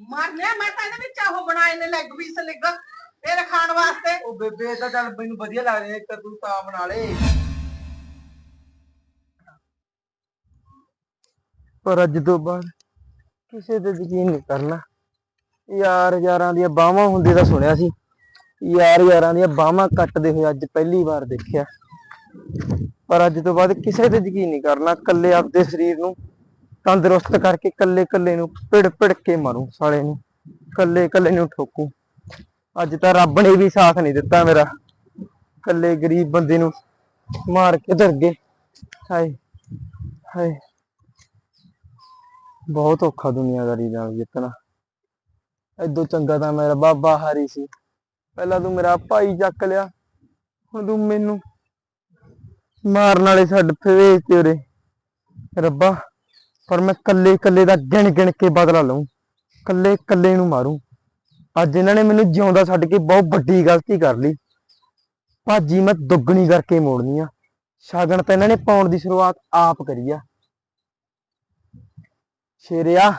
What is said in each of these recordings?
ਮਾਰਨੇ ਮੈਂ ਤਾਂ ਇਹਦੇ ਵਿੱਚ ਆਹੋ ਬਣਾਏ ਨੇ ਲੈਗ ਪੀਸ ਲਿਗ ਤੇਰੇ ਖਾਣ ਵਾਸਤੇ। ਉਹ ਬੇਬੇ ਇਹ ਤਾਂ ਚੱਲ ਮੈਨੂੰ ਵਧੀਆ ਲੱਗਦੇ ਨੇ ਇੱਕ ਤੂੰ ਤਾਂ ਬਣਾ ਲੇ। ਪਰ ਅੱਜ ਤੋਂ ਬਾਅਦ ਕਿਸੇ ਤੇ ਯਕੀਨ ਨਹੀਂ ਕਰਨਾ। ਯਾਰ ਯਾਰਾਂ ਦੀਆਂ ਬਾਹਾਂ ਹੁੰਦੀ ਤਾਂ ਸੁਣਿਆ ਸੀ। ਯਾਰ ਯਾਰਾਂ ਦੀਆਂ ਬਾਹਾਂ ਕੱਟਦੇ ਹੋਏ ਅੱਜ ਪਹਿਲੀ ਵਾਰ ਦੇਖਿਆ। ਪਰ ਅੱਜ ਤੋਂ ਬਾਅਦ ਕਿਸੇ ਤੇ ਯਕੀਨ ਨਹੀਂ ਕਰਨਾ ਕੱਲੇ ਆਪਦੇ ਸਰੀਰ ਨੂੰ ਤੰਦਰੁਸਤ ਕਰਕੇ ਕੱਲੇ ਕੱਲੇ ਨੂੰ ਪਿੜ ਭਿੜ ਕੇ ਮਾਰੂ ਸਾਲੇ ਨੂੰ। ਕੱਲੇ ਕੱਲੇ ਨੂੰ ਠੋਕੂ। ਅੱਜ ਤਾਂ ਰੱਬ ਨੇ ਵੀ ਸਾਥ ਨਹੀਂ ਦਿੱਤਾ ਮੇਰਾ। ਕੱਲੇ ਗਰੀਬ ਬੰਦੇ ਨੂੰ ਮਾਰ ਕੇ ਧਰ ਗਏ। ਹਾਏ ਹਾਏ। ਬਹੁਤ ਔਖਾ ਦੁਨੀਆਦਾਰੀ ਨਾਲ ਜਿੱਤਣਾ। ਐਦੋਂ ਚੰਗਾ ਤਾਂ ਮੇਰਾ ਬਾਬਾ ਹਾਰੀ ਸੀ। ਪਹਿਲਾਂ ਤੂੰ ਮੇਰਾ ਭਾਈ ਚੱਕ ਲਿਆ। ਹੁਣ ਤੂੰ ਮੈਨੂੰ ਮਾਰਨ ਵਾਲੇ ਛੱਡ ਭੇਜ ਤੇ ਉਰੇ। ਰੱਬਾ ਪਰ ਮੈਂ ਕੱਲੇ ਕੱਲੇ ਦਾ ਗਿਣ ਗਿਣ ਕੇ ਬਦਲਾ ਲਵਾਂ ਕੱਲੇ ਕੱਲੇ ਨੂੰ ਮਾਰੂ। ਅੱਜ ਇਹਨਾਂ ਨੇ ਮੈਨੂੰ ਜਿਉਂਦਾ ਛੱਡ ਕੇ ਬਹੁਤ ਵੱਡੀ ਗਲਤੀ ਕਰ ਲਈ। ਭਾਜੀ, ਮੈਂ ਦੁੱਗਣੀ ਕਰਕੇ ਮੋੜਨੀ ਆ। ਸ਼ਗਨ ਤਾਂ ਇਹਨਾਂ ਨੇ ਪਾਉਣ ਦੀ ਸ਼ੁਰੂਆਤ ਆਪ ਕਰੀ ਆ। ਸ਼ੇਰਿਆ,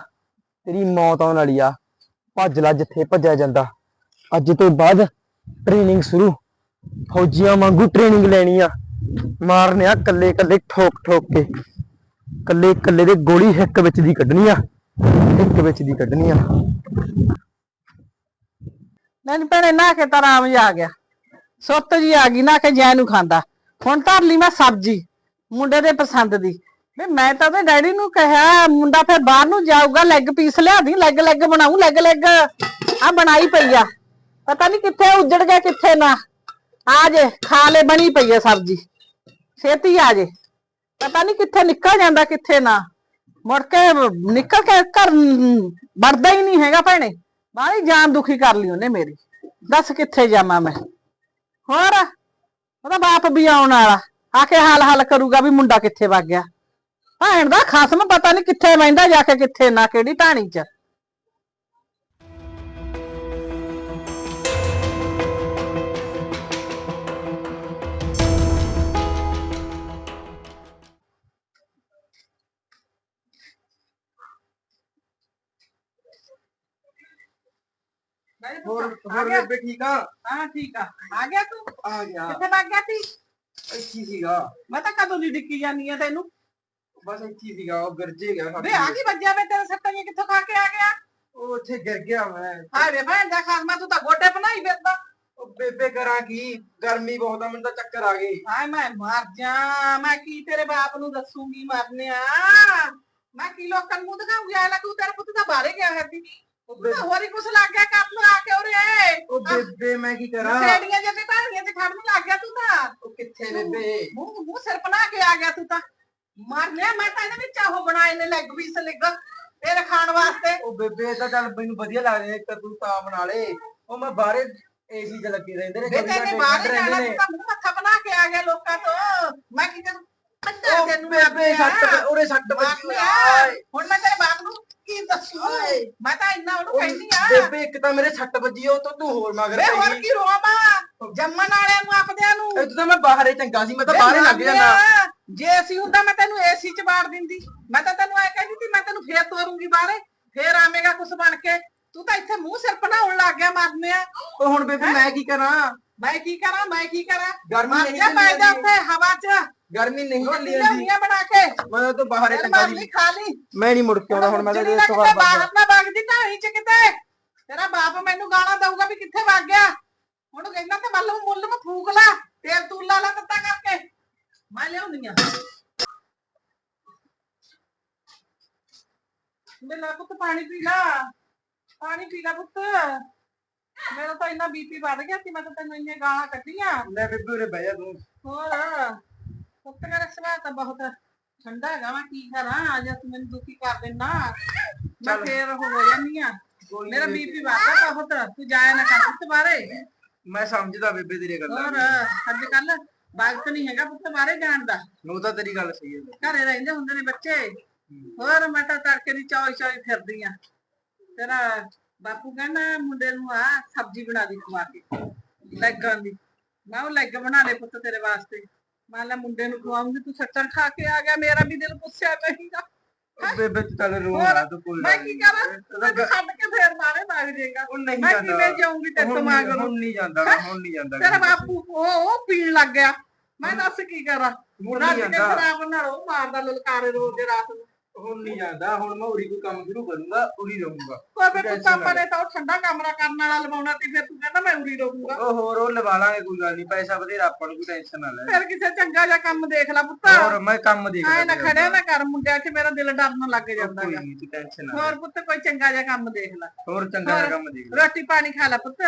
ਤੇਰੀ ਮੌਤ ਆਉਣ ਵਾਲੀ ਆ। ਭੱਜ ਲੈ ਜਿੱਥੇ ਭੱਜਿਆ ਜਾਂਦਾ। ਅੱਜ ਤੋਂ ਬਾਅਦ ਟ੍ਰੇਨਿੰਗ ਸ਼ੁਰੂ। ਫੌਜੀਆਂ ਵਾਂਗੂ ਟ੍ਰੇਨਿੰਗ ਲੈਣੀ ਆ। ਮਾਰਨੇ ਆ ਕੱਲੇ ਕੱਲੇ ਠੋਕ ਠੋਕ ਕੇ। ਕੱਲੇ ਕੱਲੇ ਦੇ ਗੋਲੀ ਹਿੱਕ ਵਿੱਚ ਦੀ ਕੱਢਣੀ ਆ ਹਿੱਕ ਵਿੱਚ ਦੀ ਕੱਢਣੀ ਆ। ਨਹੀਂ ਭੈਣੇ ਨਾ ਕੇ ਤਾਂ ਰਾਮ ਜੀ ਆ ਗਿਆ। ਸੁੱਤ ਜੀ ਆ ਗਈ ਨਾ ਕੇ ਜੈ ਨੂੰ ਖਾਂਦਾ। ਹੁਣ ਧਰ ਲਈ ਮੈਂ ਸਬਜੀ, ਮੁੰਡੇ ਦੇ ਪਸੰਦ ਦੀ। ਵੀ ਮੈਂ ਤਾਂ ਉਹਦੇ ਡੈਡੀ ਨੂੰ ਕਿਹਾ, ਮੁੰਡਾ ਫਿਰ ਬਾਹਰ ਨੂੰ ਜਾਊਗਾ ਲੈਗ ਪੀਸ ਲਿਆ ਦੀ ਲੈਗ ਲੈਗ ਬਣਾਉ ਲੈਗ ਲੈਗ ਆ ਬਣਾਈ ਪਈ ਆ। ਪਤਾ ਨਹੀਂ ਕਿੱਥੇ ਉੱਜੜ ਗਿਆ, ਕਿੱਥੇ ਨਾ। ਆ ਜੇ, ਖਾ ਲੈ, ਬਣੀ ਪਈ ਆ ਸਬਜੀ। ਛੇਤੀ ਆ ਜੇ। ਪਤਾ ਨਹੀਂ ਕਿੱਥੇ ਨਿਕਲ ਜਾਂਦਾ, ਕਿੱਥੇ ਨਾ। ਮੁੜ ਕੇ ਨਿਕਲ ਕੇ ਘਰ ਵੜਦਾ ਹੀ ਨਹੀਂ ਹੈਗਾ ਭੈਣੇ। ਬਾਹਲੀ ਜਾਨ ਦੁਖੀ ਕਰ ਲਈ ਉਹਨੇ ਮੇਰੀ। ਦੱਸ ਕਿੱਥੇ ਜਾਵਾਂ ਮੈਂ। ਹੋਰ? ਉਹਦਾ ਬਾਪ ਵੀ ਆਉਣ ਵਾਲਾ। ਆ ਕੇ ਹਾਲ ਹਾਲ ਕਰੂਗਾ ਵੀ ਮੁੰਡਾ ਕਿੱਥੇ ਵਗ ਗਿਆ। ਭੈਣ ਦਾ ਖਸਮ ਪਤਾ ਨਹੀਂ ਕਿੱਥੇ ਬੈਂਦਾ ਜਾ ਕੇ ਕਿੱਥੇ ਨਾ, ਕਿਹੜੀ ਢਾਣੀ 'ਚ। ਹੋਰ ਹੋਰ ਬੇਬੇ ਠੀਕ ਆ? ਹਾਂ ਠੀਕ ਆ। ਆ ਗਿਆ ਤੂੰ? ਆ ਗਿਆ। ਕਿੱਥੇ ਵਗ ਗਿਆ ਸੀ? ਇੱਥੇ ਸੀਗਾ। ਮੈਂ ਤਾਂ ਕਦੋਂ ਦੀ ਡਿੱਕੀ ਜਾਨੀ ਆ ਤੈਨੂੰ? ਬਸ ਇੱਥੇ ਹੀ ਸੀਗਾ ਉਹ ਗਿਰਜੇ ਗਿਆ ਵੇ ਆ ਕੀ ਵੱਜਿਆ ਵੇ? ਤੇਰੇ ਸੱਟਾਂ ਜਿਹੀਆਂ ਕਿੱਥੋਂ ਖਾ ਕੇ ਆ ਗਿਆ? ਉਹ ਉੱਥੇ ਗਿਰ ਗਿਆ ਮੈਂ। ਹਾਏ ਵੇ ਭੈਣ ਦਾ ਖਾਸਮਾ ਤੂੰ ਤਾਂ ਗੋਡੇ ਬਣਾਈ ਫਿਰਦਾ। ਉਹ ਬੇਬੇ ਕਰਾਂ ਕੀ? ਗਰਮੀ ਬਹੁਤ ਆ ਮੈਨੂੰ ਤਾਂ ਚੱਕਰ ਆ ਗਏ। ਹਾਏ ਮੈਂ ਮਰ ਜਾ। ਮੈਂ ਕੀ ਤੇਰੇ ਬਾਪ ਨੂੰ ਦੱਸੂਗੀ ਮਰਨਿਆ? ਮੈਂ ਕੀ ਲੋਕਾਂ ਨੂੰ ਦਿਖਾਉਂਗੀ ਆ ਲੱਗੂ ਤੇਰਾ ਪੁੱਤ ਤਾਂ ਬਾਹਰੇ ਗਿਆ ਹੈ ਸੀ। ਤਾਂ ਹੋਰ ਕੁਛ ਲੱਗ ਗਿਆ ਕੰਮ ਆ ਕੇ ਉਰੇ ਉਹ ਬੇਬੇ ਮੈਂ ਕੀ ਕਰਾਂ? ਸੇੜੀਆਂ ਜਿਹਾ ਢਾਣੀਆਂ ਚ ਖੜਨ ਲੱਗ ਗਿਆ ਤੂੰ ਤਾਂ। ਉਹ ਕਿੱਥੇ ਬੇਬੇ? ਮੂੰਹ ਮੂੰਹ ਸਿਰ ਬਣਾ ਕੇ ਆ ਗਿਆ ਤੂੰ ਤਾਂ। ਮਰਨਿਆ ਮੈਂ ਤਾਂ ਇਹਦੇ ਵਿੱਚ ਆਹੋ ਬਣਾਏ ਨੇ ਲੈਗ ਪੀਸ ਲਿਗ ਤੇਰੇ ਖਾਣ ਵਾਸਤੇ। ਉਹ ਬੇਬੇ ਤਾਂ ਚੱਲ ਮੈਨੂੰ ਵਧੀਆ ਲੱਗਦੇ ਨੇ ਇੱਕ ਤੂੰ ਤਾਂ ਬਣਾ ਲੇ। ਉਹ ਮੈਂ ਬਾਹਰੇ ਏਸੀ 'ਚ ਲੱਗੇ ਰਹਿੰਦੇ ਨੇ ਤੈਨੇ ਘੰਟੇ ਬਾਹਰ ਜਾਣਾ ਨੇ। ਤੂੰ ਤਾਂ ਮੂੰਹ ਮੱਥਾ ਬਣਾ ਕੇ ਆ ਗਿਆ ਲੋਕਾਂ ਤੋਂ। ਮੈਂ ਕੀ ਕਰੂੰ? ਉਹ ਤੈਨੂੰ ਬੇਬੇ। ਸੱਟ ਉਹਰੇ ਸੱਟ ਵੱਜੀ। ਆਏ ਹੁਣ ਮੈਂ ਤੇਰੇ ਬਾਪ ਨੂੰ ਕੀ ਦੱਸੂ। ਮੈਂ ਤਾਂ ਇੰਨਾ ਉਹਨੂੰ ਉਹ ਕਹਿੰਦੀ ਆ। ਬੇਬੇ ਇੱਕ ਤਾਂ ਮੇਰੇ ਸੱਟ ਵੱਜੀ ਉਹ ਤੋਂ ਤੂੰ ਹੋਰ ਮਗਰ ਪੈ ਹੋਰ ਗਈ ਕੀ ਰੋਵਾਂ ਜੰਮਣ ਵਾਲਿਆਂ ਨੂੰ ਆਪਦਿਆਂ ਨੂੰ। ਇਹ ਤਾਂ ਮੈਂ ਬਾਹਰੇ ਚੰਗਾ ਸੀ ਮੈਂ ਤਾਂ ਬਾਹਰੇ ਲੱਗ ਜਾਂਦਾ ਜੇ ਅਸੀਂ ਹੁੰਦਾ ਮੈਂ ਤੈਨੂੰ ਏਸੀ ਚ ਬਾੜ ਦਿੰਦੀ। ਮੈਂ ਤਾਂ ਤੈਨੂੰ ਐ ਕਹਿੰਦੀ ਸੀ ਮੈਂ ਤੈਨੂੰ ਫੇਰ ਤੋਰੂੰਗੀ ਬਾਹਰੇ। ਫੇਰ ਆਵੇਂਗਾ ਕੁਛ ਬਣ ਕੇ। ਤੂੰ ਤਾਂ ਇੱਥੇ ਮੂੰਹ ਸਿਰ ਬਣਾਉਣ ਲੱਗ ਗਿਆ ਮਰਨਿਆ ਉਹ ਹੁਣ ਬੇਬੇ ਮੈਂ ਕੀ ਕਰਾਂ? ਮੈਂ ਕੀ ਕਰਾਂ ਮੈਂ ਕੀ ਕਰਾਂ? ਗਰਮੀ ਨਹੀਂ ਜਾ ਪੈ ਜਾ ਚੱਲੀ ਉੱਥੇ ਹਵਾ ਚ। ਗਰਮੀ ਨਹੀਂ ਚੱਲੀ ਰੋਟੀ ਜਾਂਦੀ ਲਿਆਉਣੀਆਂ ਬਣਾ ਕੇ। ਮੈਂ ਤਾਂ ਬਾਹਰੇ ਖਾ ਲਈ। ਮੈਂ ਨਹੀਂ ਮੁੜ ਕੇ ਆਉਣਾ ਹੁਣ ਮੈਂ ਤਾਂ ਇਸ ਤੋਂ ਬਾਅਦ ਬਾਹਰ ਨਾ ਵਗ ਜੀ ਢਾਣੀ ਚ ਕਿਤੇ ਤੇਰਾ ਬਾਪ ਮੈਨੂੰ ਗਾਲਾਂ ਦਊਗਾ ਵੀ ਕਿੱਥੇ ਵਗ ਗਿਆ। ਹੁਣ ਕਹਿੰਦਾ ਤੇ ਮੱਲ ਮੁੱਲ ਮੈਂ ਫੂਕ ਲਾ ਤੇਲ ਤੂਲ ਲਾ ਲਾ ਤੱਤਾ ਕਰਕੇ। ਮੈਂ ਲਿਆਉਂਦੀ ਆ। ਮੇਰਾ ਪੁੱਤ ਪਾਣੀ ਪੀ ਲਾ। ਪਾਣੀ ਪੀ ਲਾ ਪੁੱਤ। ਮੇਰਾ ਤਾਂ ਇੰਨਾ ਬੀਪੀ ਵੱਧ ਗਿਆ ਸੀ ਮੈਂ ਤਾਂ ਤੈਨੂੰ ਇੰਨੀਆਂ ਗਾਲਾਂ ਕੱਢੀਆਂ। ਲੈ ਬੇਬੇ ਉਰੇ ਬਹਿ ਜਾ ਤੂੰ। ਹੋਰ। ਪੁੱਤ ਮੇਰਾ ਸੁਭਾਅ ਤਾਂ ਬਹੁਤ ਠੰਡਾ ਹੈਗਾ ਮੈਂ ਕੀ ਕਰਾਂ ਅੱਜ ਤੂੰ ਮੈਨੂੰ ਦੁਖੀ ਕਰ ਦੇਣਾ ਮੈਂ। ਫੇਰ ਉਹ ਹੋ ਜਾਂਦੀ ਆ। ਮੇਰਾ ਬੀਪੀ ਵੱਧਦਾ ਬਹੁਤ ਤੂੰ ਜਾਇਆ ਨਾ ਕਰ ਪੁੱਤ ਬਾਰੇ ਮੈਂ ਸਮਝਦਾ ਬੇਬੇ ਤੇਰੀ ਗੱਲਾਂ ਹੋਰ ਅੱਜ ਕੱਲ ਵਕਤ ਨਹੀਂ ਹੈਗਾ ਪੁੱਤ ਬਾਰੇ ਜਾਣ ਦਾ। ਨੂੰ ਤਾਂ ਤੇਰੀ ਗੱਲ ਸਹੀ ਹੈ। ਘਰੇ ਰਹਿੰਦੇ ਹੁੰਦੇ ਨੇ ਬੱਚੇ। ਹੋਰ ਮੈਂ ਤਾਂ ਤੜਕੇ ਦੀ ਚੌਈ ਚੌਈ ਫਿਰਦੀ ਆ। ਤੇਰਾ ਬਾਪੂ ਕਹਿੰਦਾ ਮੁੰਡੇ ਨੂੰ ਆ ਸਬਜ਼ੀ ਬਣਾ ਦੀ ਖਵਾ ਕੇ। ਲੈਗਾਂ ਦੀ। ਮੈਂ ਉਹ ਲੈਗ ਬਣਾ ਲੈ ਪੁੱਤ ਤੇਰੇ ਵਾਸਤੇ। ਮੰਨ ਲੈ ਮੁੰਡੇ ਨੂੰ ਖਵਾਉਂਗੀ ਤੂੰ ਸੱਟਣ ਖਾ ਕੇ ਆ ਗਿਆ ਮੇਰਾ ਵੀ ਦਿਲ ਪੁੱਛਿਆ ਉਹ ਬੇਬੇ ਤੂੰ ਚੱਲ ਰੋ ਨਾ ਤੂੰ ਕੋਈ ਮੈਂ ਕੀ ਨੀ। ਕਰਾਂ? ਤੈਨੂੰ ਛੱਡ ਕੇ ਫੇਰ ਭਾਗ ਜਾਏਗਾ ਉਹ ਨਹੀਂ ਮੈਂ ਜਾਂਦਾ। ਕਿਵੇਂ ਜਾਊਂਗੀ ਤੇ ਤੋਂ ਮੰਗ ਹੁਣ ਨਹੀਂ ਜਾਂਦਾ ਹੁਣ ਨਹੀਂ ਜਾਂਦਾ ਤੇਰਾ। ਬਾਪੂ ਉਹ ਉਹ ਪੀਣ ਲੱਗ ਗਿਆ। ਮੈਂ ਦੱਸ ਕੀ ਕਰਾਂ? ਜਾਂਦਾ। ਖਰਾਬ ਨਾਲ ਉਹ ਮਾਰਦਾ ਲਲਕਾਰੇ ਰੋਜ਼ ਦੇ ਰਾਤ ਨੂੰ। ਹੁਣ ਨਹੀਂ ਜਾਂਦਾ ਹੁਣ ਮੈਂ ਉਰੀ ਕੋਈ ਕੰਮ ਸ਼ੁਰੂ ਕਰੂੰਗਾ ਉਰੀ ਰਹੂੰਗਾ। ਕੋਈ ਫਿਰ ਤੂੰ ਪਾਪਾ ਨਾ ਤਾਂ ਉਹ ਠੰਡਾ ਕਮਰਾ ਕਰਨ ਵਾਲਾ ਲਵਾਉਣਾ ਤੇ ਫਿਰ ਤੂੰ ਕਹਿੰਦਾ ਮੈਂ ਉਰੀ ਰਹੂੰਗਾ। ਉਹ ਹੋਰ ਉਹ ਲਵਾ ਲਾਂਗੇ ਕੋਈ ਗੱਲ ਨਹੀਂ ਪੈਸਾ ਬਥੇਰਾ ਆਪਾਂ ਨੂੰ ਕੋਈ ਟੈਨਸ਼ਨ ਨਾ ਲੈ। ਫਿਰ ਕਿਸੇ ਚੰਗਾ ਜਿਹਾ ਕੰਮ ਦੇਖ ਲੈ ਪੁੱਤ। ਹੋਰ ਮੈਂ ਕੰਮ ਦੇਖਦਾ ਐ ਨਾ ਖੜਿਆ ਨਾ ਕਰ ਮੁੰਡਿਆਂ 'ਚ ਮੇਰਾ ਦਿਲ ਡਰਨ ਲੱਗ ਜਾਂਦਾ ਕੋਈ ਨਹੀਂ ਤੂੰ ਟੈਨਸ਼ਨ ਨਾ ਲੈ। ਹੋਰ ਪੁੱਤ ਕੋਈ ਚੰਗਾ ਜਿਹਾ ਕੰਮ ਦੇਖ ਲੈ। ਹੋਰ ਚੰਗਾ ਜਿਹਾ। ਕੰਮ ਦੇਖ ਲੈ। ਰੋਟੀ ਪਾਣੀ ਖਾ ਲੈ ਪੁੱਤ।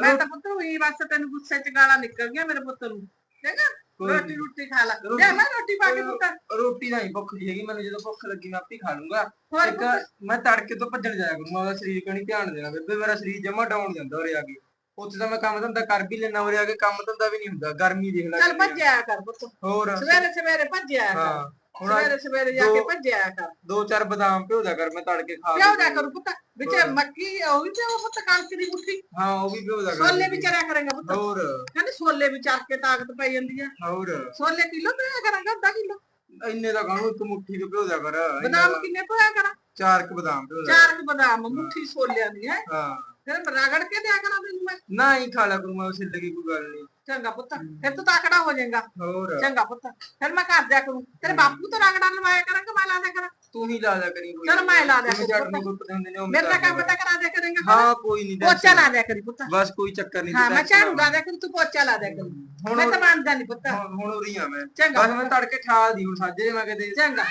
ਮੈਂ ਤਾਂ ਪੁੱਤ ਹੋਈ ਬਸ ਤੈਨੂੰ ਗੁੱਸੇ 'ਚ ਗਾਲਾਂ ਨਿਕਲ ਗਈਆਂ ਮੇਰੇ ਪੁੱਤ ਨੂੰ। ਚੰਗਾ? ਰੋਟੀ। ਰੋਟੀ ਖਾ ਲੈ। ਰੋਟੀ- ਲੈ ਮੈਂ ਰੋਟੀ ਪਾ ਕੇ ਪੁੱਤ। ਰੋਟੀ ਦਾ ਹੀ ਭੁੱਖ ਜੀ ਹੈਗੀ ਮੈਨੂੰ ਜਦੋਂ ਭੁੱਖ ਲੱਗੀ ਮੈਂ ਆਪੇ ਹੀ ਖਾ ਲੂੰਗਾ। ਇੱਕ ਮੈਂ ਤੜਕੇ ਤੋਂ ਭੱਜਣ ਜਾਇਆ ਕਰੂੰਗਾ ਉਹਦਾ ਸਰੀਰ ਕਣੀ ਧਿਆਨ ਦੇਣਾ? ਬੇਬੇ ਮੇਰਾ ਸਰੀਰ ਜਮਾ ਡਾਊਨ ਜਾਂਦਾ ਉਰੇ ਆ ਕੇ। ਉੱਥੇ ਤਾਂ ਮੈਂ ਕੰਮ ਧੰਦਾ ਕਰ ਵੀ ਲੈਣਾ ਉਰੇ ਆ ਕੇ ਕੰਮ ਧੰਦਾ ਵੀ ਨਹੀਂ ਹੁੰਦਾ। ਗਰਮੀ ਦੇਖ ਲੈ ਚੱਲ ਕਿੰਨੀ ਆ। ਭੱਜਿਆ ਕਰ ਪੁੱਤ। ਹੋਰ? ਸਵੇਰੇ ਸਵੇਰੇ ਭੱਜਿਆ ਕਰ। ਹਾਂ ਹੁਣ ਸਵੇਰੇ ਸਵੇਰੇ ਜਾ ਕੇ ਦੋ- ਭੱਜਿਆ ਕਰ। ਦੋ ਚਾਰ ਬਦਾਮ ਭਿਓ ਦਿਆ ਕਰ ਮੈਂ ਤੜਕੇ ਖਾ ਪਿਓ ਲੂੰਗਾ। ਜਾ। ਕਰੂ ਪੁੱਤ। ਵਿੱਚ ਮੱਕੀ ਉਹ ਵੀ ਪਿਓ ਪੁੱਤ ਕਣਕ ਦੀ ਮੁੱਠੀ। ਹਾਂ ਉਹ ਵੀ ਭਿਓ ਦਿਆ ਕਰ ਛੋਲੇ ਵੀ ਚਰਿਆ ਕਰੇਗਾ ਪੁੱਤ। ਹੋਰ। ਕਹਿੰਦੇ ਛੋਲੇ ਵੀ ਚਰ ਕੇ ਤਾਕਤ ਪਈ ਜਾਂਦੀ ਆ। ਹੋਰ। ਛੋਲੇ ਕਿਲੋ ਪਿਆ ਕਰਾਂਗਾ ਅੱਧਾ ਕਿਲੋ? ਇੰਨੇ ਦਾ ਕਾਹਨੂੰ ਇੱਕ ਮੁੱਠੀ ਤੋਂ ਭਿਓ ਦਿਆ ਕਰ। ਇੰਨਾ ਬਦਾਮ ਦਾ- ਕਿੰਨੇ ਪਿਆ ਕਰਾਂ? ਚਾਰ ਕ ਬਦਾਮ ਭਿਓ ਦਿਆ ਚਾਰ ਕੁ ਬਦਾਮ ਮੁੱਠੀ ਛੋਲਿਆਂ ਦੀ ਹੈ? ਕਰ। ਹਾਂ। ਫਿਰ ਰਗੜ ਕੇ ਦਿਆ ਕਰਾਂ ਤੈਨੂੰ ਮੈਂ? ਨਾ ਹੀ ਖਾ ਲਿਆ ਕਰੂੰਗਾ ਉਸ ਲੱਗੀ ਕੋਈ ਗੱਲ ਨਹੀਂ ਚੰਗਾ ਪੁੱਤ ਫਿਰ ਤੂੰ ਤਾਕੜਾ ਹੋ ਜਾਏਗਾ। ਹੋਰ। ਚੰਗਾ ਪੁੱਤ ਫਿਰ ਮੈਂ ਘਰ ਜਾ ਕਰੂੰ। ਤੇਰੇ ਬਾਪੂ ਤਾਂ ਰਗੜਾ ਲਵਾਇਆ ਕਰਾਂਗਾ ਮੈਂ ਲਾ ਦਿਆ ਕਰਾਂ? ਤੂੰ ਹੀ ਲਾ ਦਿਆ ਕਰੀ ਕੋਈ। ਚਲ ਮੈਂ ਲਾ ਦਿਆ ਜਿਵੇਂ ਹੁੰਦੇ ਨੇ ਉਹ ਮੇਰੇ ਤਾਂ ਕੰਮ ਤਾਂ ਕਰਾ ਦਿਆ ਕਰੇਗਾ ਹਾਂ ਕੋਈ ਨਹੀਂ ਪੋਚਾ ਲਾ ਦਿਆ ਕਰੀ ਪੁੱਤ। ਬਸ ਕੋਈ ਚੱਕਰ ਨਹੀਂ ਹਾਂ ਮੈਂ ਝਾੜੂ ਲਾ ਦਿਆ ਕਰੂ ਤੂੰ ਪੋਚਾ ਲਾ ਦਿਆ ਕਰੂ। ਹੁਣ ਮੈਂ ਤਾਂ ਮੰਨਦਾ ਨਹੀਂ ਪੁੱਤ। ਹੁਣ ਹੁਣ ਉਰੀ ਆ ਮੈਂ। ਚੰਗਾ। ਬਸ ਮੈਂ ਤੜਕੇ ਠਾਲ ਦੀ ਹੁਣ ਸਾਜੇ ਮੈਂ ਕਿਤੇ ਚੰਗਾ।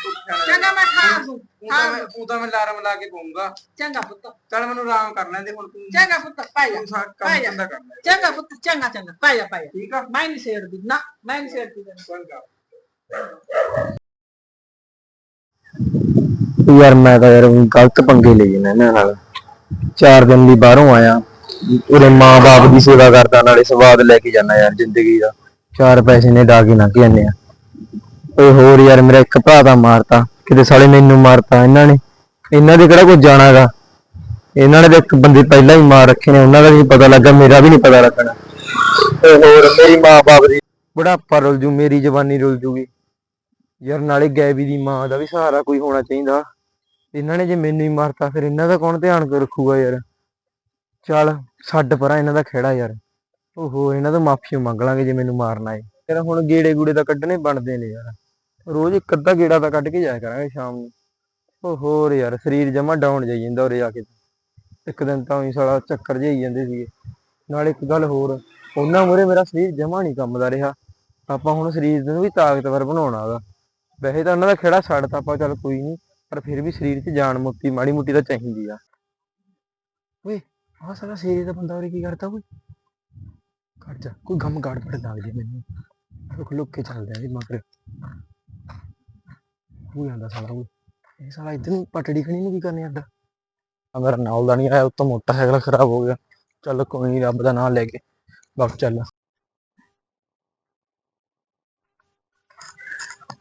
ਚੰਗਾ ਮੈਂ ਖਾ ਦੂੰ। ਉਹ ਤਾਂ ਮੈਂ ਉਹ ਤਾਂ ਮੈਂ ਅਲਾਰਮ ਲਾ ਕੇ ਪਾਉਂਗਾ। ਚੰਗਾ ਪੁੱਤ। ਚੱਲ ਮੈਨੂੰ ਆਰਾਮ ਕਰ ਲੈਂਦੇ ਹੁਣ ਤੂੰ। ਚੰਗਾ ਪੁੱਤ ਪਾਇਆ ਤੂੰ ਸਾ ਕੰਮ ਪਾਇਆ। ਧੰਦਾ ਕਰ ਲੈ ਚੰਗਾ ਪੁੱਤ ਚੰਗਾ ਚੰਗਾ। ਪਾਇਆ ਪਾਇਆ ਠੀਕ ਆ। ਮੈਂ ਨਹੀਂ ਛੇੜਦੀ ਨਾ ਮੈਂ ਨਹੀਂ ਛੇੜਦੀ ਤੈਨੂੰ। ਚੰਗਾ। ਯਾਰ ਮੈਂ ਤਾਂ ਯਾਰ ਗਲਤ ਪੰਗੇ ਲਈ ਜਾਂਦਾ ਇਹਨਾਂ ਨਾਲ। ਚਾਰ ਦਿਨ ਲਈ ਬਾਹਰੋਂ ਆਇਆ। ਉਹਦੇ ਮਾਂ-ਬਾਪ ਦੀ ਸੇਵਾ ਕਰਦਾ, ਨਾਲੇ ਸਵਾਦ ਲੈ ਕੇ ਜਾਂਦਾ ਯਾਰ ਜ਼ਿੰਦਗੀ ਦਾ। ਚਾਰ ਪੈਸੇ ਨੇ ਡਾ ਕੇ ਲੰਘ ਜਾਂਦੇ ਆ। ਓਏ ਹੋਰ ਯਾਰ ਮੇਰਾ ਇੱਕ ਭਰਾ ਦਾ ਮਾਰਤਾ। ਕਿਤੇ ਸਾਲੇ ਮੈਨੂੰ ਮਾਰਤਾ ਇਹਨਾਂ ਨੇ। ਇਹਨਾਂ ਦੇ ਕਿਹੜਾ ਕੋਈ ਜਾਣਾਗਾ ਇਹਨਾਂ ਨੇ ਤਾਂ ਇੱਕ ਬੰਦੇ ਪਹਿਲਾਂ ਹੀ ਮਾਰ ਰੱਖੇ ਨੇ। ਉਹਨਾਂ ਦਾ ਨਹੀਂ ਪਤਾ ਲੱਗਾ, ਮੇਰਾ ਵੀ ਨਹੀਂ ਪਤਾ ਲੱਗਣਾ। ਓਏ ਹੋਰ ਮੇਰੀ ਮਾਂ-ਬਾਪ ਦੀ ਬੁਢਾਪਾ ਰੁੱਲ ਜੂ, ਮੇਰੀ ਜਵਾਨੀ ਰੁੱਲ ਜੂਗੀ। ਯਾਰ ਨਾਲੇ ਗੈਬੀ ਦੀ ਮਾਂ ਦਾ ਵੀ ਸਹਾਰਾ ਕੋਈ ਹੋਣਾ ਚਾਹੀਦਾ। ਇਹਨਾਂ ਨੇ ਜੇ ਮੈਨੂੰ ਹੀ ਮਾਰਤਾ, ਫਿਰ ਇਹਨਾਂ ਦਾ ਕੌਣ ਧਿਆਨ ਕਰ ਰੱਖੂਗਾ ਯਾਰ? ਚੱਲ, ਛੱਡ ਪਰਾਂ ਇਹਨਾਂ ਦਾ ਖੇੜਾ ਯਾਰ। ਓਹੋ, ਇਹਨਾਂ ਤੋਂ ਮਾਫੀ ਮੰਗ ਲਾਂਗੇ ਜੇ ਮੈਨੂੰ ਮਾਰਨਾ ਏ। ਯਾਰ ਹੁਣ ਗੇੜੇ ਗੂੜੇ ਤਾਂ ਕੱਢਣੇ ਬਣਦੇ ਨੇ ਯਾਰ। ਰੋਜ਼ ਇੱਕ ਅੱਧਾ ਗੇੜਾ ਤਾਂ ਕੱਢ ਕੇ ਜਾਇਆ ਕਰਾਂਗੇ ਸ਼ਾਮ ਨੂੰ। ਉਹ ਹੋਰ ਯਾਰ, ਸਰੀਰ ਜਮਾ ਡਾਊਨ ਜਾਈ ਜਾਂਦਾ ਉਰੇ ਆ ਕੇ ਇੱਕ ਦਿਨ ਤਾਂ ਉਹੀ ਸਾਲਾ ਚੱਕਰ ਜਿਹੀ ਜਾਂਦੇ ਸੀਗੇ। ਨਾਲ ਇੱਕ ਗੱਲ ਹੋਰ, ਉਹਨਾਂ ਮੂਹਰੇ ਮੇਰਾ ਸਰੀਰ ਜਮਾ ਨਹੀਂ ਕੰਮਦਾ ਰਿਹਾ। ਆਪਾਂ ਹੁਣ ਸਰੀਰ ਨੂੰ ਵੀ ਤਾਕਤਵਰ ਬਣਾਉਣਾ ਉਹਦਾ ਵੈਸੇ ਤਾਂ ਉਹਨਾਂ ਦਾ ਖੇੜਾ ਛੱਡਤਾ ਆਪਾਂ, ਚੱਲ ਕੋਈ ਨਹੀਂ ਪਰ ਫਿਰ ਵੀ ਸਰੀਰ 'ਚ ਜਾਨ ਮੁੱਤੀ ਮਾੜੀ ਮੁੱਟੀ ਤਾਂ ਚਾਹੀਦੀ ਆ। ਓਏ, ਆਹ ਸਾਲਾ ਸਰੀਰ ਦਾ ਬੰਦਾ ਉਰੇ ਕੀ ਕਰਦਾ ਓਏ ਕੱਟ ਜਾ, ਕੋਈ ਗਮ ਗਾੜ ਪੜ ਲੱਗ ਮੈਨੂੰ। ਰੁਕ ਲੁੱਕ ਕੇ ਚੱਲਦਾ ਇਹ ਮਗਰ। ਉਹ ਆਂਦਾ ਸਾਲਾ ਓਏ ਇਹ ਸਾਲਾ ਇੱਧਰ ਪਟੜੀ ਖਣੀ ਨੂੰ ਕੀ ਕਰਨੇ ਆਂਦਾ ਮੇਰਾ ਨਾਲ ਦਾ ਨਹੀਂ ਆਇਆ ਉੱਤੋਂ ਮੋਟਾ ਹੈਗਾ ਖਰਾਬ ਹੋ ਗਿਆ। ਚੱਲ ਕੋਈ ਨਹੀਂ ਰੱਬ ਦਾ ਨਾਮ ਲੈ ਕੇ। ਬਸ ਚੱਲ।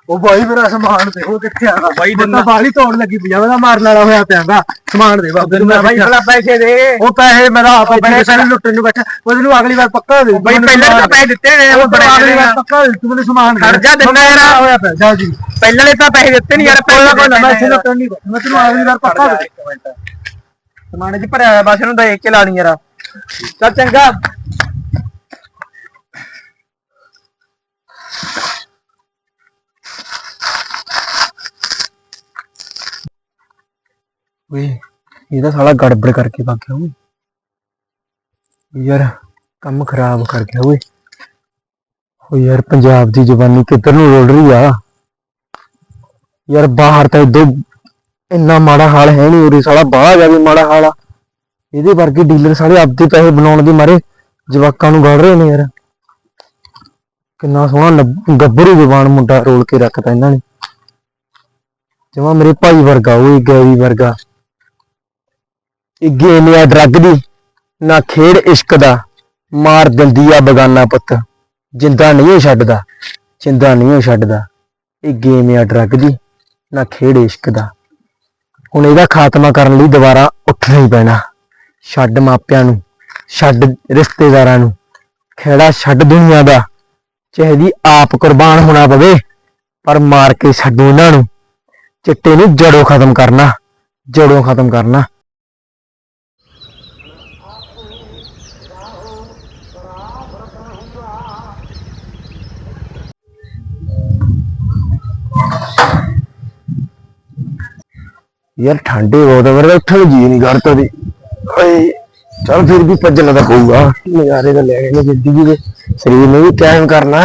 ਉਹ ਬਾਈ ਮੇਰਾ ਸਮਾਨ ਦੇ ਉਹ ਕਿੱਥੇ ਆਗਾ ਬਾਈ ਦਿੰਦਾ। ਬਾਲੀ ਤੋੜ ਲੱਗੀ ਪਿਆ ਮੇਰਾ ਮਾਰਨ ਵਾਲਾ ਹੋਇਆ ਪਿਆਗਾ ਸਮਾਨ ਦੇ ਬਾਬੇ ਨੂੰ ਬਾਈ ਪਹਿਲਾਂ ਪੈਸੇ ਦੇ। ਉਹ ਪੈਸੇ ਮੇਰਾ ਆਪ ਬਣੇ ਸਾਰੇ ਲੁੱਟਣ ਨੂੰ ਬੈਠਾ। ਉਹਨੂੰ ਅਗਲੀ ਵਾਰ ਪੱਕਾ ਦੇ। ਬਈ ਪਹਿਲਾਂ ਤਾਂ ਪੈਸੇ ਦਿੱਤੇ ਨੇ ਉਹ ਬੜੇ ਅਗਲੀ ਵਾਰ ਪੱਕਾ ਦੇ। ਤੂੰ ਮੈਨੂੰ ਸਮਾਨ ਜਾ ਦਿੰਦਾ ਯਾਰ। ਹੋਇਆ ਪਿਆ। ਜਾ ਜੀ। ਪਹਿਲਾਂ ਤਾਂ ਪੈਸੇ ਦਿੱਤੇ ਨਹੀਂ ਯਾਰ ਨਾ ਕੋਈ ਨਾ। ਇੱਥੇ ਲੁੱਟਣ ਨਹੀਂ ਬੈਠਾ ਮੈਂ ਤੈਨੂੰ ਅਗਲੀ ਵਾਰ ਪੱਕਾ ਦੇ। ਸਮਾਨ ਚ ਭਰਿਆ ਬਸ ਇਹਨੂੰ ਦੇਖ ਕੇ ਲਾ ਲਈ ਯਾਰ। ਚੱਲ ਚੰਗਾ। ਓਏ ਇਹਦਾ ਸਾਲਾ ਗੜਬੜ ਕਰਕੇ ਵਗ ਗਿਆ ਓਏ। ਯਾਰ, ਕੰਮ ਖਰਾਬ ਕਰ ਗਿਆ ਓਏ। ਓ ਯਾਰ, ਪੰਜਾਬ ਦੀ ਜਵਾਨੀ ਕਿੱਧਰ ਨੂੰ ਰੁਲ ਰਹੀ ਆ? ਯਾਰ, ਬਾਹਰ ਤਾਂ ਇਦੋਂ ਇੰਨਾ ਮਾੜਾ ਹਾਲ ਹੈ ਨਹੀਂ ਉਰੇ, ਸਾਲਾ ਬਾਹਰ ਜਾ ਵੀ ਮਾੜਾ ਹਾਲ ਆ। ਇਹਦੇ ਵਰਗੇ ਡੀਲਰ ਸਾਰੇ ਆਪਦੇ ਪੈਸੇ ਬਣਾਉਣ ਦੇ ਮਾਰੇ ਜਵਾਕਾਂ ਨੂੰ ਗੜ ਰਹੇ ਨੇ ਯਾਰ। ਕਿੰਨਾ ਸੋਹਣਾ ਲੱਭ- ਗੱਭਰੂ ਜਵਾਨ ਮੁੰਡਾ ਰੋਲ ਕੇ ਰੱਖਦਾ ਇਹਨਾਂ ਨੇ। ਜਮਾ ਮੇਰੇ ਭਾਈ ਵਰਗਾ ਉਹ ਗੈਰੀ ਵਰਗਾ। ਇਹ ਗੇਮ ਆ ਡਰੱਗ ਦੀ, ਨਾ ਖੇਡ ਇਸ਼ਕ ਦਾ, ਮਾਰ ਦਿੰਦੀ ਆ ਬਗਾਨਾ ਪੁੱਤ। ਜਿੰਦਾ ਨਹੀਂ ਉਹ ਛੱਡਦਾ, ਜਿੰਦਾ ਨਹੀਂ ਉਹ ਛੱਡਦਾ। ਇਹ ਗੇਮ ਆ ਡਰੱਗ ਦੀ, ਨਾ ਖੇਡ ਇਸ਼ਕ ਦਾ। ਹੁਣ ਇਹਦਾ ਖਾਤਮਾ ਕਰਨ ਲਈ ਦੁਬਾਰਾ ਉੱਠਣਾ ਹੀ ਪੈਣਾ। ਛੱਡ ਮਾਪਿਆਂ ਨੂੰ, ਛੱਡ ਰਿਸ਼ਤੇਦਾਰਾਂ ਨੂੰ। ਖੇੜਾ ਛੱਡ ਦੁਨੀਆ ਦਾ। ਚਾਹੇਦੀ ਆਪ ਕੁਰਬਾਨ ਹੋਣਾ ਪਵੇ, ਪਰ ਮਾਰ ਕੇ ਛੱਡੋ ਇਹਨਾਂ ਨੂੰ। ਚਿੱਟੇ ਨੂੰ ਜੜੋਂ ਖਤਮ ਕਰਨਾ, ਜੜੋਂ ਖਤਮ ਕਰਨਾ। ਯਾਰ ਠੰਡੇ ਬਹੁਤ ਆ, ਮੇਰੇ ਤਾਂ ਉੱਠਣ ਨੂੰ ਜੀ ਨਹੀਂ ਕਰਦਾ ਦੀ ਓਏ ਚਲ ਫਿਰ ਵੀ ਭੱਜਣਾ ਤਾਂ ਪਊਗਾ। ਨਜ਼ਾਰੇ ਤਾਂ ਲੈਣੇ ਨੇ ਜ਼ਿੰਦਗੀ ਦੇ। ਸਰੀਰ ਨੂੰ ਵੀ ਕਾਇਮ ਕਰਨਾ।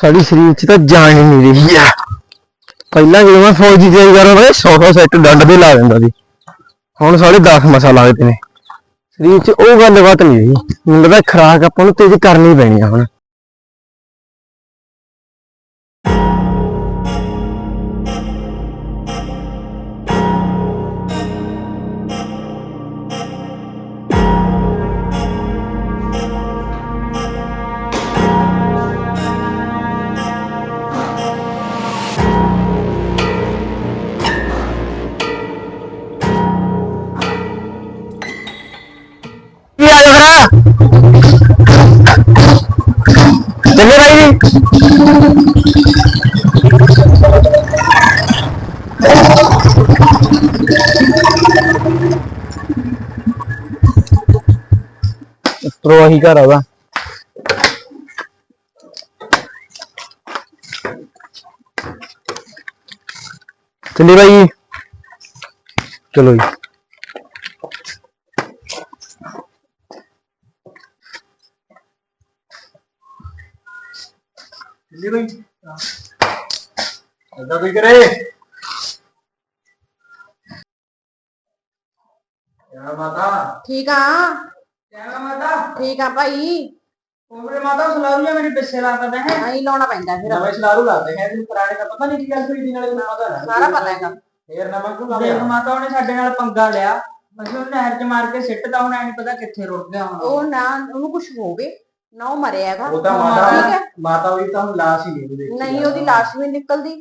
ਸਾਡੀ ਸਰੀਰ 'ਚ ਤਾਂ ਜਾਨ ਹੀ ਨਹੀਂ ਰਹੀ। ਆ ਪਹਿਲਾਂ ਜਦੋਂ ਮੈਂ ਫੌਜ ਦੀ ਤਿਆਰੀ ਕਰਦਾ ਮੈਂ 100 100 ਸੈੱਟ ਡੰਡ ਦੇ ਲਾ ਦਿੰਦਾ ਸੀ। ਹੁਣ ਸਾਰੇ 10 ਮਸਾ ਲੱਗਦੇ ਨੇ। ਸਰੀਰ 'ਚ ਉਹ ਗੱਲਬਾਤ ਨਹੀਂ ਰਹੀ। ਮੈਨੂੰ ਲੱਗਦਾ ਖਰਾਕ ਆਪਾਂ ਨੂੰ ਤੇਜ਼ ਕਰਨੀ ਪੈਣੀ ਆ ਹੁਣ। ਆਹੀ ਘਰ ਆਵਾ ਚੱਲੇ ਭਾਈ ਚਲੋ ਜੀ। ਬਈ। ਅੱਦਾ ਕਰੇ? ਯਾ ਮਾਤਾ। ਠੀਕ ਆ। ਮਾਤਾ। ਠੀਕ ਆ ਭਾਈ। ਉਹ ਮੇਰੇ ਮਾਤਾ ਸਲਾਰੂ ਜਾਂ ਮੇਰੇ ਪਿੱਛੇ ਲਾਤਾ ਹੈ। ਐਂ ਲਾਉਣਾ ਪੈਂਦਾ ਫਿਰ। ਨਵੇਂ ਸਲਾਰੂ ਲਾਤੇ ਹੈ ਤੈਨੂੰ ਪੁਰਾਣੇ ਦਾ ਪਤਾ ਨਹੀਂ ਕੀ ਗੱਲ ਖਰੀਦੀ ਨਾਲੇ ਤੈਨੂੰ ਪਤਾ ਨਾ ਸਾਰਾ ਪਤਾ ਹੈਗਾ। ਫੇਰ ਕਿਉਂ ਲਾ ਦੇਖ ਮਾਤਾ ਉਹਨੇ ਸਾਡੇ ਨਾਲ ਪੰਗਾ ਲਿਆ। ਅਸੀਂ ਉਹਨੇ ਨਹਿਰ 'ਚ ਮਾਰ ਕੇ ਸਿੱਟਦਾ ਹੁਣ ਐ ਨਹੀਂ ਪਤਾ ਕਿੱਥੇ ਰੁੜ ਗਿਆ ਹੁਣ। ਉਹ ਨਾ ਉਹਨੂੰ ਕੁਝ ਹੋਵੇ ਨਾ ਉਹ ਮਰਿਆ ਹੈਗਾ। ਉਹ ਤਾਂ ਠੀਕ ਮਾਤਾ ਹੈ। ਮਾਤਾ ਉਹਦੀ ਤਾਂ ਲਾਸ਼ ਹੀ ਨਹੀਂ ਦੇਖੀ। ਨਹੀਂ ਉਹਦੀ ਲਾਸ਼ ਵੀ ਨਿਕਲਦੀ।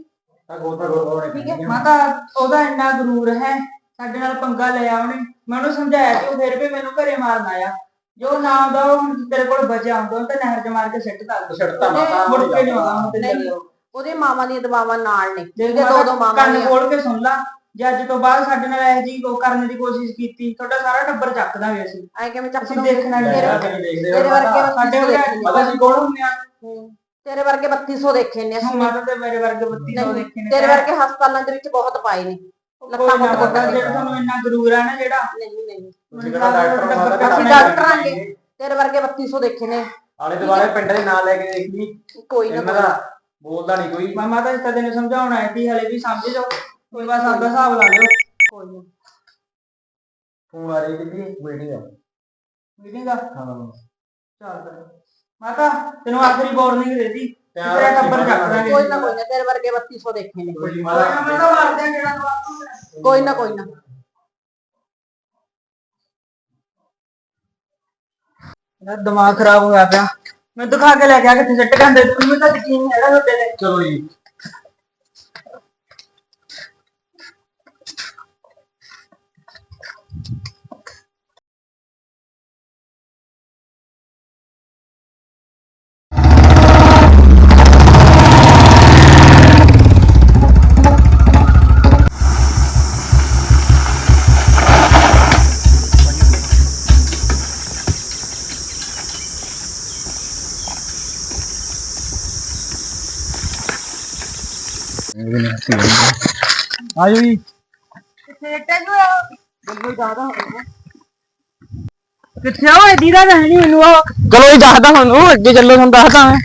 ਤਾਂ ਗੋਤਾ ਗੋਤਾ ਉਹਨੇ ਠੀਕ ਹੈ। ਮਾਤਾ ਉਹਦਾ ਇੰਨਾ ਗਰੂਰ ਹੈ। ਸਾਡੇ ਨਾਲ ਪੰਗਾ ਲਿਆ ਉਹਨੇ। ਮੈਂ ਉਹਨੂੰ ਸਮਝਾਇਆ ਕਿ ਉਹ ਫਿਰ ਵੀ ਮੈਨੂੰ ਘਰੇ ਮਾਰਨ ਆਇਆ। ਜੋ ਨਾ ਆਉਂਦਾ ਉਹ ਹੁਣ ਤੇਰੇ ਕੋਲ ਬਚਿਆ ਹੁੰਦਾ ਉਹ ਤੇ ਨਹਿਰ 'ਚ ਮਾਰ ਕੇ ਸਿੱਟਦਾ ਸਿੱਟਤਾ ਮਾਤਾ, ਮੁੜ ਕੇ ਨਹੀਂ ਆਉਂਦਾ ਹੁਣ ਤੇ ਨਹੀਂ ਉਹਦੇ ਮਾਵਾਂ ਦੀਆਂ ਦਵਾਵਾਂ ਨਾਲ ਨੇ। ਹੈ ਦੋ ਦੋ ਮਾਵਾਂ ਕੰਨ ਖੋਲ ਕੇ ਸੁਣ ਲਾ। ਜੇ ਅੱਜ ਤੋਂ ਬਾਅਦ ਸਾਡੇ ਨਾਲ ਇਹ ਜੀ ਕੋ ਕਰਨ ਦੀ ਕੋਸ਼ਿਸ਼ ਕੀਤੀ ਤੁਹਾਡਾ ਸਾਰਾ ਟੱਬਰ ਚੱਕਦਾ ਵੀ ਅਸੀਂ। ਐ ਕਿਵੇਂ ਚੱਕ ਅਸੀਂ? ਦੇਖਣਾ ਨਹੀਂ ਤੇਰੇ- ਵਰਗੇ ਸਾਡੇ ਬੱਤੀ ਵਰਗੇ ਪਤਾ ਸੀ ਕੌਣ ਹੁੰਦੇ ਆ। ਤੇਰੇ ਵਰਗੇ 3200 ਦੇਖੇ ਨੇ ਅਸੀਂ। ਮਾਤਾ ਤੇ ਮੇਰੇ ਵਰਗੇ ਬੱਤੀ ਸੌ ਨਹੀਂ, ਦੇਖੇ ਨੇ। ਤੇਰੇ ਵਰਗੇ ਹਸਪਤਾਲਾਂ ਦੇ ਵਿੱਚ ਬਹੁਤ ਪਾਏ ਨੇ। ਲੱਤਾਂ ਕੋਈ ਨਾ ਪਤਾ ਜਿਹੜਾ ਤੁਹਾਨੂੰ ਇੰਨਾ ਗਰੂਰ ਆ ਨਾ ਜਿਹੜਾ ਨਹੀਂ ਨਹੀਂ ਤੁਸੀਂ ਕਿਹੜਾ ਡਾਕਟਰ ਮਾਤਾ ਅਸੀਂ ਡਾਕਟਰ ਆਂਗੇ ਤੇਰੇ ਵਰਗੇ 3200 ਦੇਖੇ ਨੇ। ਆਲੇ ਦੁਆਲੇ ਪਿੰਡ ਦੇ ਨਾਂ ਲੈ ਕੇ ਦੇਖ ਲਈ। ਕੋਈ ਨਾ ਬੋਲਦਾ ਨਹੀਂ ਕੋਈ। ਮੈਂ ਮਾਤਾ ਇਸ ਤੈਨੂੰ ਸਮਝਾਉਣਾ ਹੈ ਕਿ ਹਲੇ ਵੀ ਸਮਝ ਜਾਓ। ਕੋਈ ਬਸ ਆਪਦਾ ਹਿਸਾਬ ਲਾ ਲਿਓ। ਕੋਈ ਨਾ। ਫੋਨ ਆ ਰਹੀ ਕਿਦੀ ਮੀਟਿੰਗ ਆ। ਮੀਟਿੰਗ ਆ? ਹਾਂ। ਚੱਲ ਫਿਰ। ਮਾਤਾ ਤੈਨੂੰ ਆਖਰੀ ਵਾਰਨਿੰਗ ਦੇ ਦੀ ਤੇਰਾ ਟੱਬਰ ਚੱਕ ਦਾਂਗੇ ਕੋਈ ਨਾ ਕੋਈ ਨਾ ਤੇਰੇ ਵਰਗੇ 3200 ਦੇਖੇ ਨੇ। ਕੋਈ ਨਾ ਮਾਤਾ ਮਾਰਦੇ ਆ ਕਿਹੜਾ ਤੂੰ ਕੋਈ ਨਾ ਕੋਈ ਨਾ। ਮੇਰਾ ਦਿਮਾਗ ਖਰਾਬ ਹੋਇਆ ਪਿਆ। ਮੈਂ ਦਿਖਾ ਕੇ ਲੈ ਗਿਆ ਕਿੱਥੇ ਸਿੱਟ ਕਹਿੰਦੇ ਤੂੰ ਤਾਂ ਯਕੀਨ ਨਹੀਂ ਹੈਗਾ ਤੁਹਾਡੇ ਤੇ। ਚਲੋ ਜੀ। ਆਜੋ ਜੀ। ਕਿੱਥੇ ਆ? ਓਏ? ਦੀਦਾ ਤਾਂ ਹੈ ਨਹੀਂ ਮੈਨੂੰ ਉਹ। ਚਲੋ ਜੀ ਦੱਸਦਾ ਤੁਹਾਨੂੰ ਅੱਗੇ ਚੱਲੋ ਤੁਹਾਨੂੰ ਦੱਸਦਾ ਮੈਂ।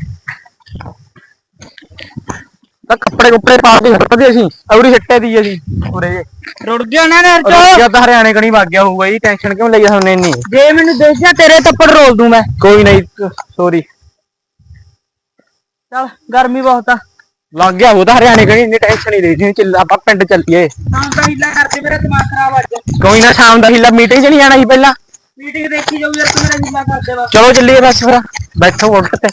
ਤਾਂ ਕੱਪੜੇ ਕੁੱਪੜੇ ਪਾ ਕੇ ਹੱਟਦੇ ਅਸੀਂ ਔਰੀ ਹੱਟੇ ਦੀ ਅਸੀਂ ਉਰੇ ਜੇ ਰੁੜ ਗਿਆ ਨਾ ਨਹਿਰ ਰੁਕਿਆ ਤਾਂ ਹਰਿਆਣੇ ਕਣੀ ਵਗ ਗਿਆ ਹੋਊਗਾ ਜੀ ਟੈਨਸ਼ਨ ਕਿਉਂ ਲਈ ਸਾਨੂੰ ਇੰਨੀ? ਜੇ ਮੈਨੂੰ ਦੇਖ ਜਾ ਤੇਰੇ ਥੱਪੜ ਰੋਲ ਦੂੰ ਮੈਂ। ਕੋਈ ਨਹੀਂ ਸੋਰੀ ਚੱਲ ਗਰਮੀ ਬਹੁਤ ਆ। ਲੱਗ ਗਿਆ ਉਹ ਤਾਂ ਹਰਿਆਣੇ ਕਣੀ ਇੰਨੀ ਟੈਨਸ਼ਨ ਨਹੀਂ ਲਈ ਸੀ ਚੱਲ ਆਪਾਂ ਪਿੰਡ ਚੱਲੀਏ। ਤਾਂ ਤਾਂ ਹਿੱਲਾ ਕਰਦੇ ਮੇਰਾ ਦਿਮਾਗ ਖਰਾਬ ਅੱਜ। ਕੋਈ ਨਾ ਸ਼ਾਮ ਦਾ ਹਿੱਲਾ ਮੀਟਿੰਗ 'ਚ ਨਹੀਂ ਜਾਣਾ ਸੀ ਪਹਿਲਾਂ? ਮੀਟਿੰਗ ਦੇਖੀ ਜਾਊ ਯਾਰ ਤੂੰ ਮੇਰਾ ਹਿੱਲਾ ਕਰਦੇ ਬਸ ਚਲੋ ਚੱਲੀਏ ਬਸ ਫਿਰ ਬੈਠੋ ਉੱਠ ਤੇ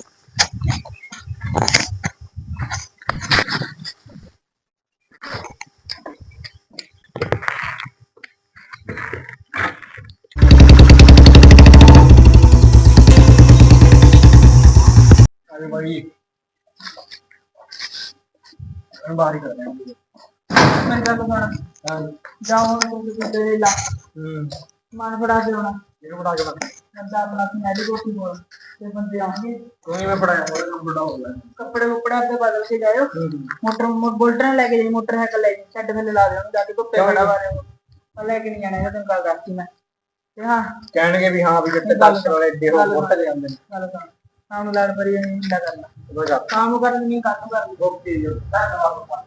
ਹੁਣ ਬਾਹਰ ਹੀ ਕਰਦੇ ਮੈਂ ਗੱਲ ਸੁਣ ਹਾਂ। ਜਾਓ ਤੇਰੇ ਲਾ ਹੂੰ। ਮਨ ਫੜਾ ਕੇ ਆਉਣਾ। ਇਹਨੂੰ ਬਣਾ ਕੇ ਬਣਾ ਬੰਦਾ ਆਪਣਾ ਮੈਡੀ ਕੋਠੀ ਬੋਲ ਤੇ ਬੰਦੇ ਆਉਣਗੇ। ਕੋਈ ਮੈਂ ਪੜਾਇਆ ਹੋਰ ਕੰਮ ਬੜਾ ਹੋ ਗਿਆ। ਕੱਪੜੇ ਕੁਪੜੇ ਆਪਦੇ ਬਦਲ ਕੇ ਜਾਇਓ। ਮੋਟਰ ਬੁਲਟਰ ਲੈ ਕੇ ਜਾਈ ਮੋਟਰਸਾਈਕਲ ਲੈ ਜਾਈ। ਛੱਡ ਥੱਲੇ ਲਾ ਦੇਣਾ ਜਾ ਕੇ ਧੁੱਪੇ ਖੜਾ ਵਾਰੇ ਉਹ। ਲੈ ਕੇ ਨਹੀਂ ਜਾਣਾ ਇਹਦਾ ਤੈਨੂੰ ਗੱਲ ਕਰਤੀ ਮੈਂ। ਤੇ ਹਾਂ। ਕਹਿਣਗੇ ਵੀ ਹਾਂ ਵੀ ਜਿੱਤੇ ਦਸ ਵਾਲੇ ਏਡੇ ਹੋ ਮੁੱਟ ਜਾਂਦੇ ਨੇ। ਗੱਲ ਕੰਮ ਲੜ ਪਰੀ ਨਹੀਂ ਹਿੱਲਾ ਕਰਨਾ ਕੰਮ ਕਰਨ ਨਹੀਂ ਕੰਮ ਕਰਨੀ ਓਕੇ ਜੀ ਧੰਨਵਾਦ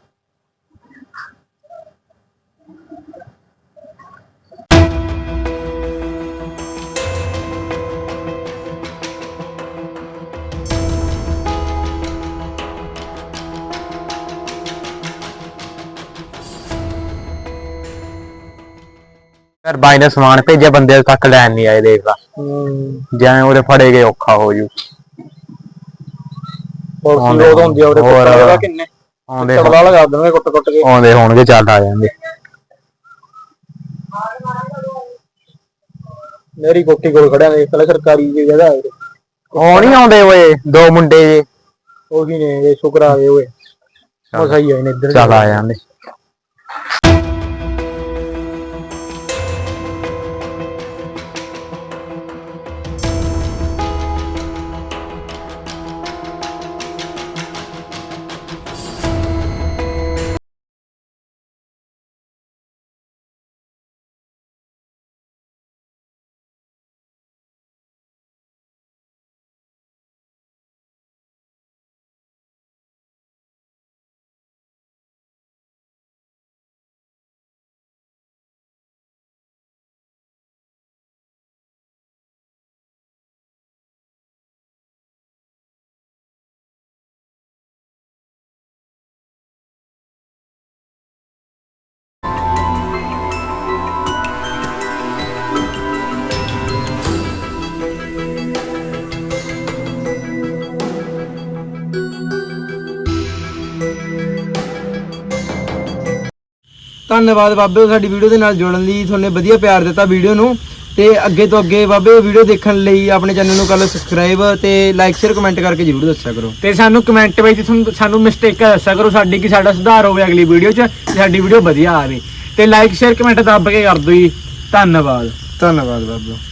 ਯਾਰ ਬਾਈ ਨੇ ਸਮਾਨ ਭੇਜਿਆ ਬੰਦੇ ਤੱਕ ਲੈਣ ਨਹੀਂ ਆਏ ਦੇਖ ਲਾ। ਜਿਵੇਂ ਉਹਦੇ ਫੜੇ ਗਏ ਔਖਾ ਹੋ ਜੂ। ਆਉਂਦੇ ਲੋੜ ਹੁੰਦੀ ਆ ਉਹਦੇ ਹੋਰ। ਕੁੱਟ ਜਗ੍ਹਾ ਕਿੰਨੇ? ਆਉਂਦੇ ਤਬਲਾ ਲਗਾ ਦੇਣਗੇ ਕੁੱਟ ਕੁੱਟ ਕੇ। ਆਉਂਦੇ ਹੋਣਗੇ ਚੱਲ ਆ ਜਾਂਦੇ। ਮੇਰੀ ਕੋਠੀ ਕੋਲ ਖੜਿਆ ਨੇ ਪਹਿਲਾਂ ਸਰਕਾਰੀ ਜੀ ਜਗ੍ਹਾ ਹੈ। ਉਹ ਨਹੀਂ ਆਉਂਦੇ ਓਏ ਦੋ ਮੁੰਡੇ ਜੇ। ਉਹੀ ਨੇ ਇਹ ਸ਼ੁਕਰ ਆ ਗਏ ਓਏ। ਉਹ ਸਹੀ ਆਏ ਨੇ ਇੱਧਰ ਚੱਲ ਆ ਜਾਂਦੇ। ਧੰਨਵਾਦ ਬਾਬੇ ਸਾਡੀ ਵੀਡੀਓ ਦੇ ਨਾਲ ਜੁੜਨ ਲਈ ਤੁਹਾਨੇ ਵਧੀਆ ਪਿਆਰ ਦਿੱਤਾ ਵੀਡੀਓ ਨੂੰ। ਤੇ ਅੱਗੇ ਤੋਂ ਅੱਗੇ ਬਾਬੇ ਵੀਡੀਓ ਦੇਖਣ ਲਈ ਆਪਣੇ ਚੈਨਲ ਨੂੰ ਕਰ ਲਓ ਸਬਸਕ੍ਰਾਈਬ ਤੇ ਲਾਈਕ ਸ਼ੇਅਰ ਕਮੈਂਟ ਕਰਕੇ ਜਰੂਰ ਦੱਸਿਆ ਕਰੋ। ਤੇ ਸਾਨੂੰ ਕਮੈਂਟ ਵਿੱਚ ਤੁਹਾਨੂੰ ਸਾਨੂੰ ਮਿਸਟੇਕ ਦੱਸਿਆ ਕਰੋ ਸਾਡੀ ਕਿ ਸਾਡਾ ਸੁਧਾਰ ਹੋਵੇ ਅਗਲੀ ਵੀਡੀਓ 'ਚ ਤੇ ਸਾਡੀ ਵੀਡੀਓ ਵਧੀਆ ਆਵੇ। ਤੇ ਲਾਈਕ ਸ਼ੇਅਰ ਕਮੈਂਟ ਦੱਬ ਕੇ ਕਰ ਦਿਓ ਜੀ। ਧੰਨਵਾਦ। ਧੰਨਵਾਦ ਬਾਬੇ।